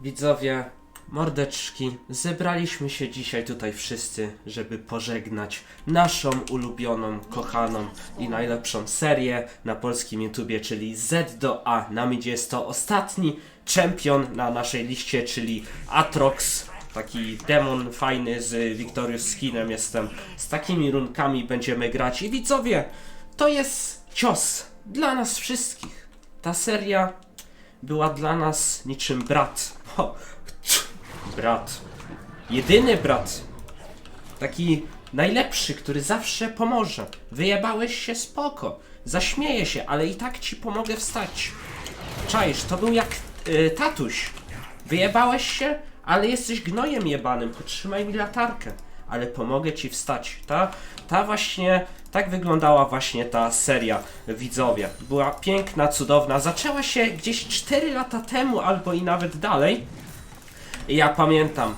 Widzowie, mordeczki, zebraliśmy się dzisiaj tutaj wszyscy, żeby pożegnać naszą ulubioną, kochaną i najlepszą serię na polskim YouTubie, czyli Z do A. Na midzie jest to ostatni czempion na naszej liście, czyli Atrox. Taki demon fajny z Victorious Skinem jestem. Z takimi runkami będziemy grać. I widzowie, to jest cios dla nas wszystkich. Ta seria była dla nas niczym brat. Brat. Jedyny brat. Taki najlepszy, który zawsze pomoże. Wyjebałeś się spoko. Zaśmieję się, ale i tak ci pomogę wstać. Czaisz, to był jak y, tatuś. Wyjebałeś się, ale jesteś gnojem jebanym. Potrzymaj mi latarkę. Ale pomogę ci wstać. Ta, ta właśnie, tak wyglądała właśnie ta seria, widzowie. Była piękna, cudowna. Zaczęła się gdzieś 4 lata temu, albo i nawet dalej. Ja pamiętam,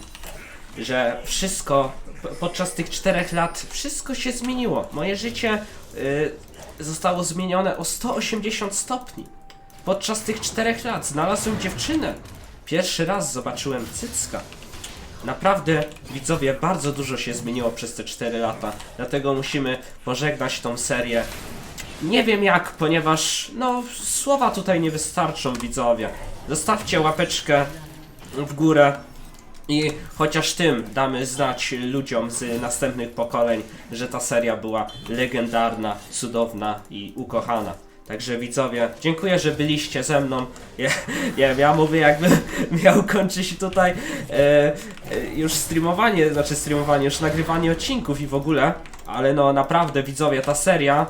że wszystko podczas tych czterech lat wszystko się zmieniło. Moje życie y, zostało zmienione o 180 stopni. Podczas tych czterech lat znalazłem dziewczynę. Pierwszy raz zobaczyłem cycka. Naprawdę, widzowie, bardzo dużo się zmieniło przez te 4 lata, dlatego musimy pożegnać tą serię. Nie wiem jak, ponieważ, no, słowa tutaj nie wystarczą, widzowie. Zostawcie łapeczkę w górę i chociaż tym damy znać ludziom z następnych pokoleń, że ta seria była legendarna, cudowna i ukochana. Także widzowie, dziękuję, że byliście ze mną. Ja, wiem, ja mówię jakby miał kończyć tutaj e, e, już streamowanie, znaczy streamowanie, już nagrywanie odcinków i w ogóle. Ale no naprawdę widzowie, ta seria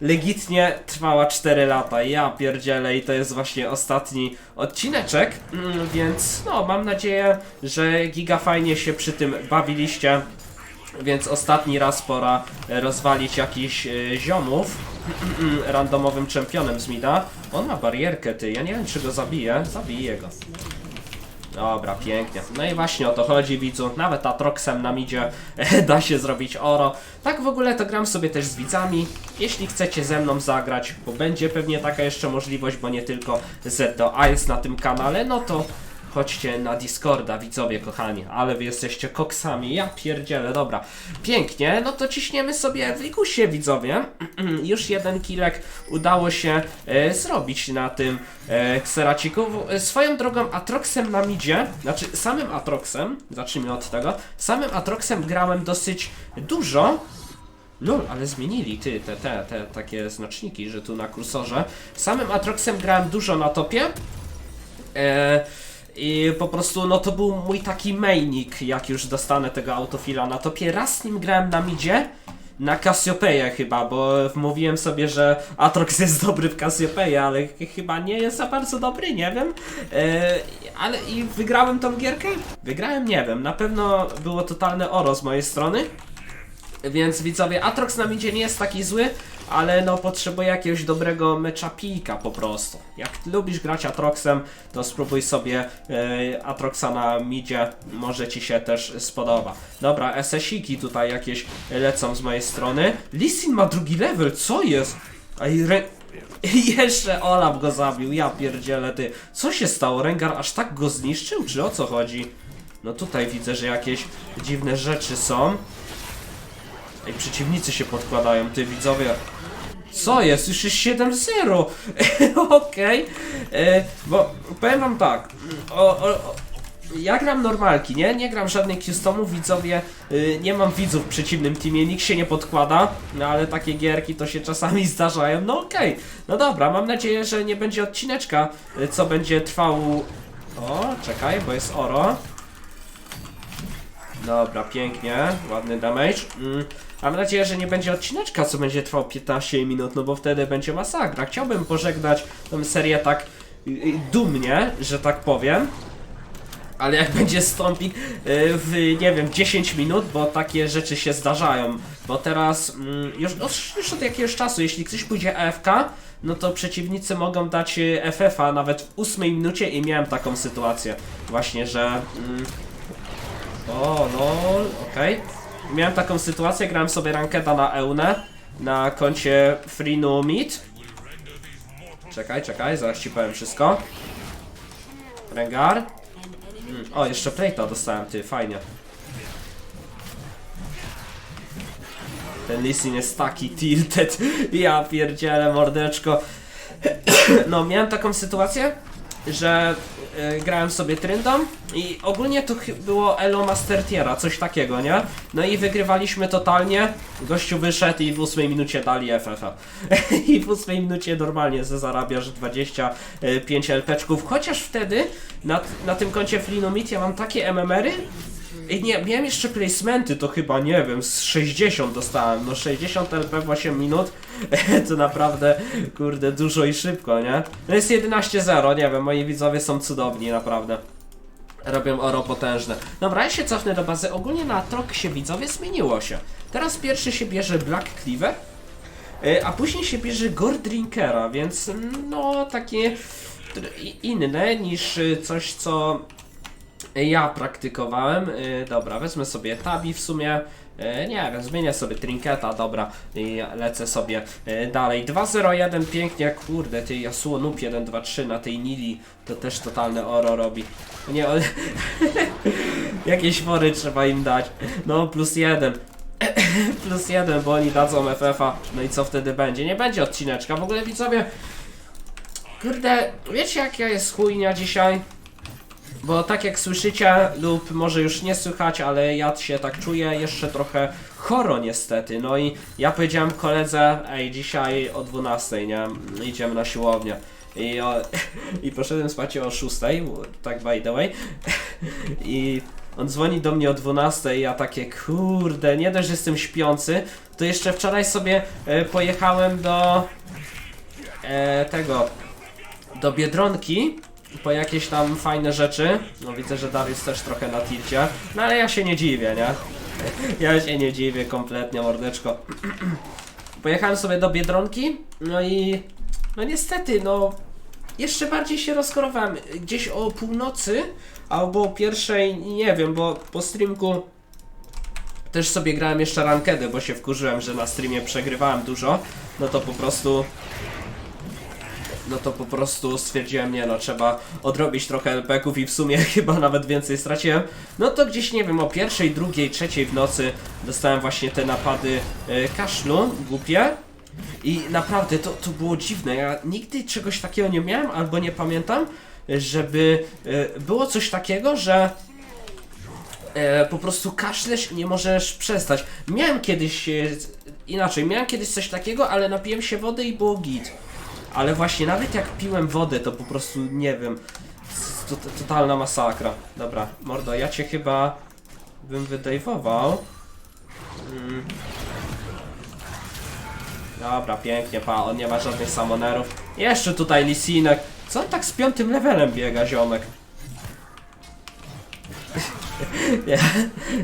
legitnie trwała 4 lata. Ja pierdzielę i to jest właśnie ostatni odcineczek, mm, więc no mam nadzieję, że giga fajnie się przy tym bawiliście. Więc ostatni raz pora e, rozwalić jakichś e, ziomów randomowym czempionem z Mida. On ma barierkę, ty. Ja nie wiem, czy go zabiję. Zabiję go. Dobra, pięknie. No i właśnie o to chodzi, widzu. Nawet Atroxem na midzie da się zrobić oro. Tak w ogóle to gram sobie też z widzami. Jeśli chcecie ze mną zagrać, bo będzie pewnie taka jeszcze możliwość, bo nie tylko Z do jest na tym kanale, no to chodźcie na Discorda, widzowie kochani. Ale wy jesteście koksami, ja pierdzielę, dobra. Pięknie, no to ciśniemy sobie w ligusie, widzowie. Już jeden kilek udało się e, zrobić na tym e, kseraciku. E, Swoją drogą Atroxem na midzie, znaczy samym Atroxem, zacznijmy od tego, samym Atroxem grałem dosyć dużo. Lol, ale zmienili ty, te, te, te takie znaczniki, że tu na kursorze. Samym Atroxem grałem dużo na topie. E, I po prostu, no to był mój taki mainik, jak już dostanę tego autofila na topie. Raz z nim grałem na midzie, na Cassiopeia chyba, bo mówiłem sobie, że Atrox jest dobry w Cassiopeia, ale ch- chyba nie jest za bardzo dobry, nie wiem. E, ale i wygrałem tą gierkę? Wygrałem, nie wiem, na pewno było totalne oro z mojej strony. Więc widzowie, Atrox na midzie nie jest taki zły, ale no potrzebuje jakiegoś dobrego meczapika po prostu. Jak lubisz grać Atroxem, to spróbuj sobie e, Atroxa na midzie, może ci się też spodoba. Dobra, SS-iki tutaj jakieś lecą z mojej strony. Lisin ma drugi level, co jest? A re... Jeszcze Olaf go zabił, ja pierdzielę ty. Co się stało? Rengar aż tak go zniszczył, czy o co chodzi? No tutaj widzę, że jakieś dziwne rzeczy są. Ej, przeciwnicy się podkładają, ty widzowie. Co jest? Już jest 7-0. Okej. E, Bo powiem wam tak. O, o, o, ja gram normalki, nie? Nie gram żadnych customów, widzowie. y, nie mam widzów w przeciwnym teamie, nikt się nie podkłada. No ale takie gierki to się czasami zdarzają. No okej. No dobra, mam nadzieję, że nie będzie odcineczka, y, co będzie trwał... O, czekaj, bo jest oro. Dobra, pięknie, ładny damage. Mm, mam nadzieję, że nie będzie odcineczka, co będzie trwał 15 minut, no bo wtedy będzie masakra. Chciałbym pożegnać tę serię tak dumnie, że tak powiem. Ale jak będzie stąpik y, w, nie wiem, 10 minut, bo takie rzeczy się zdarzają. Bo teraz, mm, już, już, już od jakiegoś czasu, jeśli ktoś pójdzie AFK, no to przeciwnicy mogą dać y, FF-a nawet w 8 minucie i miałem taką sytuację. Właśnie, że... Mm, o, no, okej. Miałem taką sytuację, grałem sobie rankeda na Eunę na koncie Freenu Meet. Czekaj, czekaj, zaraz ci powiem wszystko. Rengar. Mm. O, jeszcze plejta dostałem, ty, fajnie. Ten Lisin jest taki tilted. Ja pierdzielę, mordeczko. No, miałem taką sytuację, że e, grałem sobie Tryndą i ogólnie to było Elo Mastertiera, coś takiego, nie? No i wygrywaliśmy totalnie. Gościu wyszedł i w ósmej minucie dali FFA. I w ósmej minucie normalnie ze zarabiasz 25 LPczków, chociaż wtedy na, na tym koncie Flinomit ja mam takie MMR-y, i nie, miałem jeszcze placementy, to chyba nie wiem, z 60 dostałem. No 60 LP w 8 minut to naprawdę, kurde, dużo i szybko, nie? No jest 11-0, nie wiem, moi widzowie są cudowni, naprawdę. Robią oro potężne. Dobra, ja się cofnę do bazy. Ogólnie na trok się widzowie zmieniło się. Teraz pierwszy się bierze Black Cleaver, y, a później się bierze Gore Drinkera, więc no takie inne niż y, coś, co ja praktykowałem. y, dobra, wezmę sobie tabi w sumie. y, nie wiem, zmienię sobie trinketa, dobra, i lecę sobie dalej. 2-0-1, pięknie, kurde, ty Yasuo Noob 1-2-3 na tej Nili, to też totalne oro robi. Nie, jakieś fory trzeba im dać. No, plus jeden. plus jeden, bo oni dadzą FF-a. No i co wtedy będzie? Nie będzie odcineczka. W ogóle widzowie, kurde, wiecie jak ja jest chujnia dzisiaj? Bo tak jak słyszycie, lub może już nie słychać, ale ja się tak czuję jeszcze trochę choro niestety. No i ja powiedziałem koledze, ej, dzisiaj o 12, nie? Idziemy na siłownię. I, o, I poszedłem spać o 6, tak by the way. I on dzwoni do mnie o 12 i ja takie, kurde, nie dość, że jestem śpiący, to jeszcze wczoraj sobie e, pojechałem do e, tego, do Biedronki po jakieś tam fajne rzeczy. No widzę, że Darius też trochę na tilcie. No ale ja się nie dziwię, nie? Ja się nie dziwię kompletnie, mordeczko. Pojechałem sobie do Biedronki, no i... No niestety, no... Jeszcze bardziej się rozkorowałem. Gdzieś o północy, albo o pierwszej, nie wiem, bo po streamku też sobie grałem jeszcze rankedy, bo się wkurzyłem, że na streamie przegrywałem dużo. No to po prostu no to po prostu stwierdziłem, nie no, trzeba odrobić trochę LP-ków i w sumie chyba nawet więcej straciłem. No to gdzieś, nie wiem, o pierwszej, drugiej, trzeciej w nocy dostałem właśnie te napady e, kaszlu, głupie. I naprawdę to, to było dziwne, ja nigdy czegoś takiego nie miałem, albo nie pamiętam, żeby e, było coś takiego, że e, po prostu kaszlesz i nie możesz przestać. Miałem kiedyś, inaczej, miałem kiedyś coś takiego, ale napiłem się wody i było git. Ale właśnie, nawet jak piłem wodę, to po prostu nie wiem. To, to, totalna masakra. Dobra, mordo, ja cię chyba bym wydejwował. Mm. Dobra, pięknie, pa, on nie ma żadnych samonerów. Jeszcze tutaj Lisinek. Co on tak z piątym levelem biega, ziomek? nie,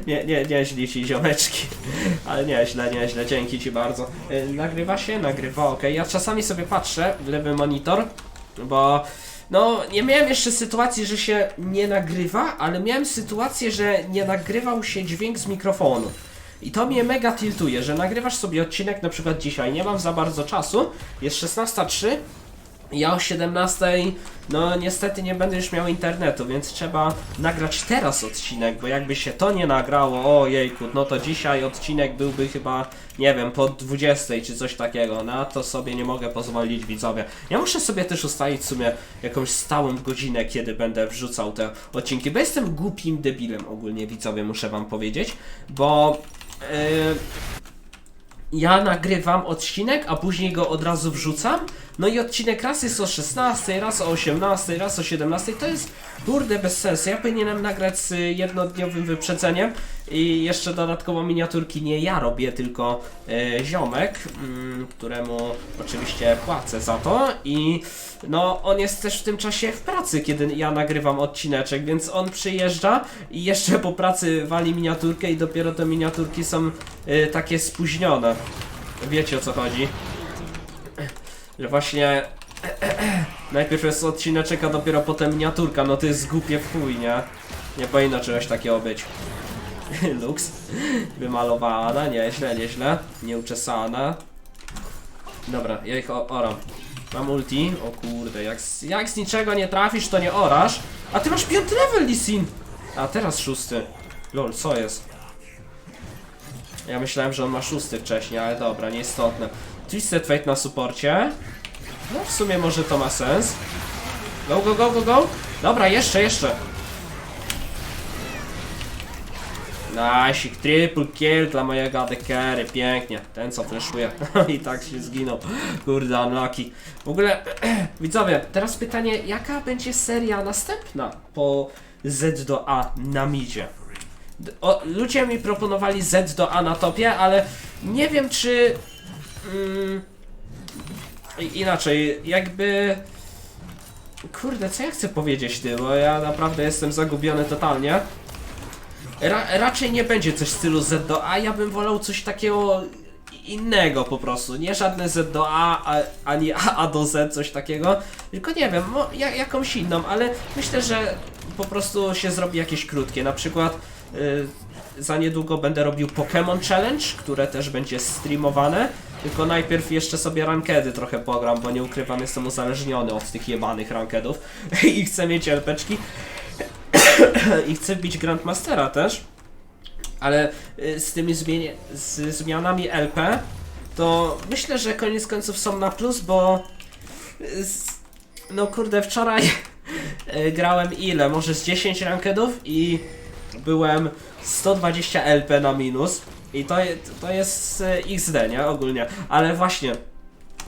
nie, nie, nieźli ci ziomeczki. Ale nieźle, nieźle, dzięki ci bardzo. Y, Nagrywa się? Nagrywa, ok. Ja czasami sobie patrzę w lewy monitor, bo no nie miałem jeszcze sytuacji, że się nie nagrywa, ale miałem sytuację, że nie nagrywał się dźwięk z mikrofonu. I to mnie mega tiltuje, że nagrywasz sobie odcinek na przykład dzisiaj, nie mam za bardzo czasu, jest 16.03, ja o 17, no niestety nie będę już miał internetu, więc trzeba nagrać teraz odcinek, bo jakby się to nie nagrało, o jejku, no to dzisiaj odcinek byłby chyba, nie wiem, po 20 czy coś takiego, na to sobie nie mogę pozwolić widzowie. Ja muszę sobie też ustalić w sumie jakąś stałą godzinę, kiedy będę wrzucał te odcinki, bo jestem głupim debilem ogólnie widzowie, muszę wam powiedzieć, bo... Yy, ja nagrywam odcinek, a później go od razu wrzucam. No i odcinek raz jest o 16, raz o 18, raz o 17. To jest kurde bez sensu. Ja powinienem nagrać z jednodniowym wyprzedzeniem i jeszcze dodatkowo miniaturki nie ja robię, tylko e, ziomek, mm, któremu oczywiście płacę za to i no on jest też w tym czasie w pracy, kiedy ja nagrywam odcineczek, więc on przyjeżdża i jeszcze po pracy wali miniaturkę i dopiero te miniaturki są e, takie spóźnione. Wiecie o co chodzi? Że właśnie najpierw jest odcineczek, a dopiero potem miniaturka, no to jest głupie w chuj, nie? Nie powinno czegoś takiego być. Lux. Wymalowana, nieźle, nieźle. Nieuczesana. Dobra, ja ich oram. Mam ulti. O kurde, jak z, jak z niczego nie trafisz, to nie orasz. A ty masz piąty level, Lisin! A teraz szósty. Lol, co jest? Ja myślałem, że on ma szósty wcześniej, ale dobra, nieistotne. Twisted Fate na suporcie. No w sumie może to ma sens. Go, go, go, go, go! Dobra, jeszcze, jeszcze. Nice, triple kill dla mojego adekery, pięknie. Ten co fleszuje. I tak się zginął. Kurde, unlucky. W ogóle, widzowie, teraz pytanie, jaka będzie seria następna po Z do A na midzie? O, ludzie mi proponowali Z do A na topie, ale nie wiem czy... Mm, inaczej, jakby... Kurde, co ja chcę powiedzieć ty, bo ja naprawdę jestem zagubiony totalnie. Ra raczej nie będzie coś w stylu Z do A, ja bym wolał coś takiego innego po prostu. Nie żadne Z do A, a ani A, A do Z, coś takiego. Tylko nie wiem, jakąś inną, ale myślę, że po prostu się zrobi jakieś krótkie. Na przykład za niedługo będę robił Pokémon Challenge, które też będzie streamowane. Tylko najpierw jeszcze sobie rankedy trochę pogram, bo nie ukrywam, jestem uzależniony od tych jebanych rankedów i chcę mieć LPczki i chcę bić Grandmastera też, ale y, z tymi zmienie, z zmianami LP to myślę, że koniec końców są na plus, bo y, z, no kurde, wczoraj y, grałem ile? Może z 10 rankedów i byłem 120 LP na minus i to, to jest y, XD, nie? Ogólnie, ale właśnie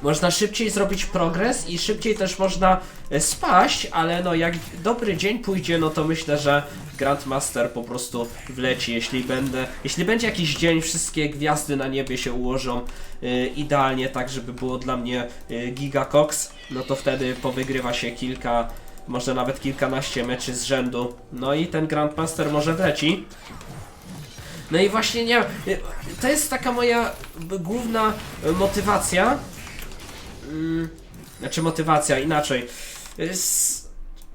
można szybciej zrobić progres i szybciej też można e, spaść, ale no jak dobry dzień pójdzie, no to myślę, że Grandmaster po prostu wleci, jeśli będę, jeśli będzie jakiś dzień, wszystkie gwiazdy na niebie się ułożą e, idealnie tak, żeby było dla mnie e, gigacox, no to wtedy powygrywa się kilka, może nawet kilkanaście meczy z rzędu, no i ten Grandmaster może wleci. No i właśnie nie, to jest taka moja główna motywacja, Mm, znaczy motywacja, inaczej.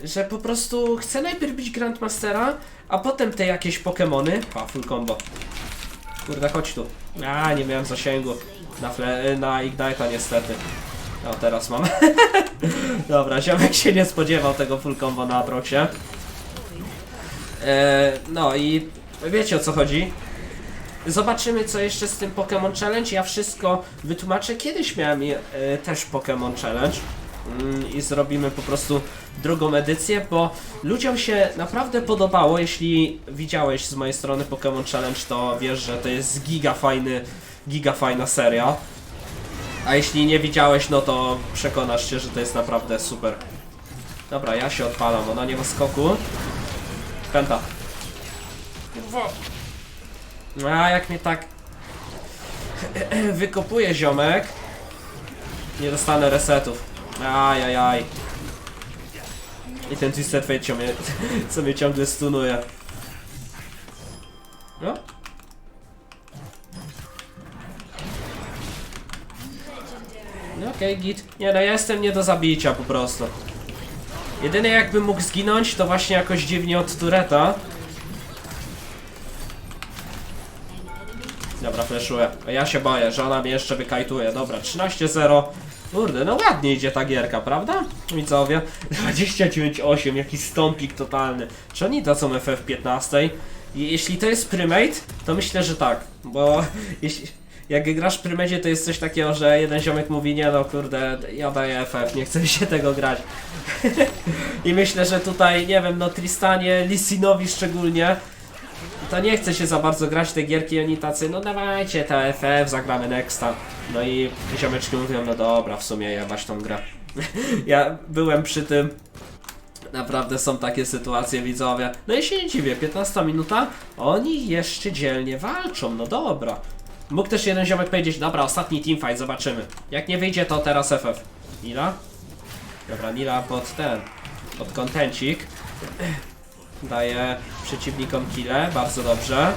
Że po prostu chcę najpierw bić Grandmastera, a potem te jakieś Pokemony. Pa, full combo. Kurde, chodź tu. A, nie miałem zasięgu. Na, na Ignite'a niestety. No, teraz mam. Dobra, ziomek się nie spodziewał tego full combo na Atroxie. E, no i wiecie o co chodzi. Zobaczymy co jeszcze z tym Pokémon Challenge. Ja wszystko wytłumaczę. Kiedyś miałem e, też Pokémon Challenge. Mm, I zrobimy po prostu drugą edycję, bo ludziom się naprawdę podobało. Jeśli widziałeś z mojej strony Pokémon Challenge, to wiesz, że to jest giga fajny, giga fajna seria. A jeśli nie widziałeś, no to przekonasz się, że to jest naprawdę super. Dobra, ja się odpalam, ona nie ma skoku. Pęta. A jak mnie tak wykopuje ziomek, nie dostanę resetów. Ajajaj. I ten Twisted Fate co mnie, co mnie ciągle stunuje. No. Okej, git. Nie no, ja jestem nie do zabicia po prostu. Jedyne jakbym mógł zginąć, to właśnie jakoś dziwnie od Tureta. Dobra, fleszuję. Ja się boję, że ona mnie jeszcze wykajtuje. Dobra, 13-0. Kurde, no ładnie idzie ta gierka, prawda? Widzowie. 29-8, jaki stąpik totalny. Czy oni dadzą FF15? I Jeśli to jest Primate, to myślę, że tak. Bo jeśli, jak grasz w Primate, to jest coś takiego, że jeden ziomek mówi, nie no kurde, ja daję FF, nie chcę mi się tego grać. I myślę, że tutaj, nie wiem, no Tristanie, Lissinowi szczególnie, to nie chce się za bardzo grać te gierki, oni tacy, no dawajcie TFF, zagramy Nexta. No i ziomeczki mówią, no dobra, w sumie jebać tą grę. ja byłem przy tym, naprawdę są takie sytuacje, widzowie. No i się nie dziwię, 15 minuta, oni jeszcze dzielnie walczą, no dobra. Mógł też jeden ziomek powiedzieć, dobra, ostatni teamfight, zobaczymy. Jak nie wyjdzie, to teraz FF. Nila? Dobra, Nila pod ten, pod kontencik. Daje przeciwnikom kile, bardzo dobrze.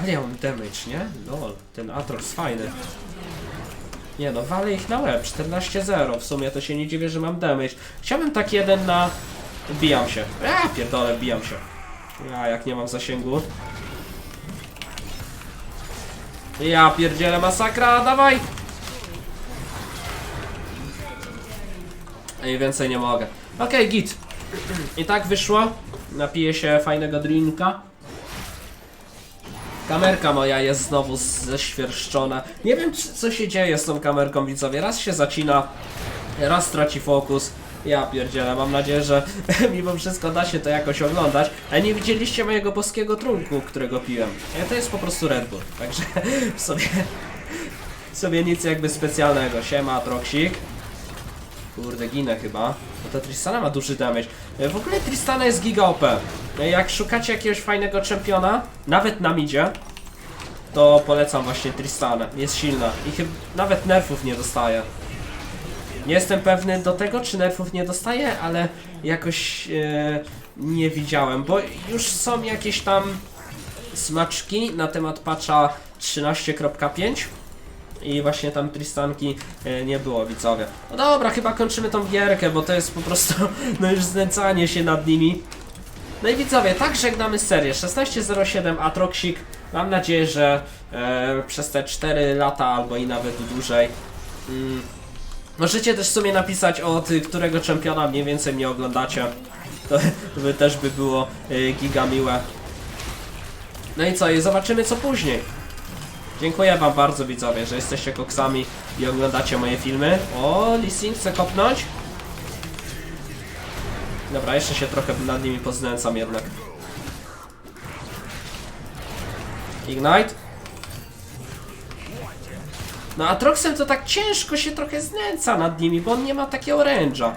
Ale ja mam damage, nie? Lol, ten Atrox fajny. Nie no, walę ich na łeb, 14-0. W sumie to się nie dziwię, że mam damage. Chciałbym tak jeden na... Bijam się. A, pierdolę, bijam się. A, jak nie mam zasięgu. Ja pierdzielę masakra, dawaj! Ej, więcej nie mogę. Okej, git. I tak wyszło. Napiję się fajnego drinka. Kamerka moja jest znowu ześwierszczona. Nie wiem, co się dzieje z tą kamerką, widzowie. Raz się zacina, raz traci fokus. Ja pierdzielę, mam nadzieję, że mimo wszystko da się to jakoś oglądać. Ale nie widzieliście mojego boskiego trunku, którego piłem. To jest po prostu Red Bull, także w sobie, w sobie nic jakby specjalnego. Siema, Troksik. Kurde, ginę chyba. Bo ta Tristana ma duży damage. E, W ogóle Tristana jest giga OP. E, Jak szukacie jakiegoś fajnego czempiona, nawet na midzie, to polecam właśnie Tristanę. Jest silna i chyba nawet nerfów nie dostaje. Nie jestem pewny do tego, czy nerfów nie dostaje, ale jakoś e, nie widziałem, bo już są jakieś tam smaczki na temat patcha 13.5 i właśnie tam Tristanki e, nie było, widzowie. No dobra, chyba kończymy tą gierkę, bo to jest po prostu no już znęcanie się nad nimi. No i widzowie, tak żegnamy serię 1607 Atroxik. Mam nadzieję, że e, przez te 4 lata albo i nawet dłużej mm, Możecie też w sumie napisać od którego czempiona mniej więcej mnie oglądacie. To, to by też by było y, giga miłe. No i co, i zobaczymy co później. Dziękuję wam bardzo widzowie, że jesteście koksami i oglądacie moje filmy. O, Lising chce kopnąć. Dobra, jeszcze się trochę nad nimi poznęcam jednak. Ignite. No a Troxem to tak ciężko się trochę znęca nad nimi, bo on nie ma takiego oręża.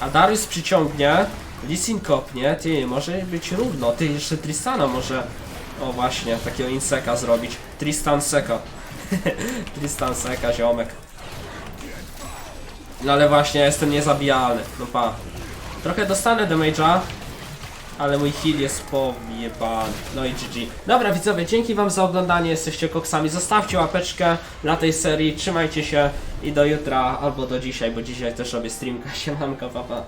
A Darius przyciągnie, Lisin kopnie, ty, może być równo, ty, jeszcze Tristana może, o właśnie, takiego inseka zrobić. Tristan Seka. Tristan Seka, ziomek. No ale właśnie, jestem niezabijalny, no pa. Trochę dostanę damage'a, ale mój heal jest pojebany. No i GG. Dobra widzowie, dzięki wam za oglądanie, jesteście koksami. Zostawcie łapeczkę dla tej serii, trzymajcie się i do jutra albo do dzisiaj, bo dzisiaj też robię streamka. Siemanko, papa.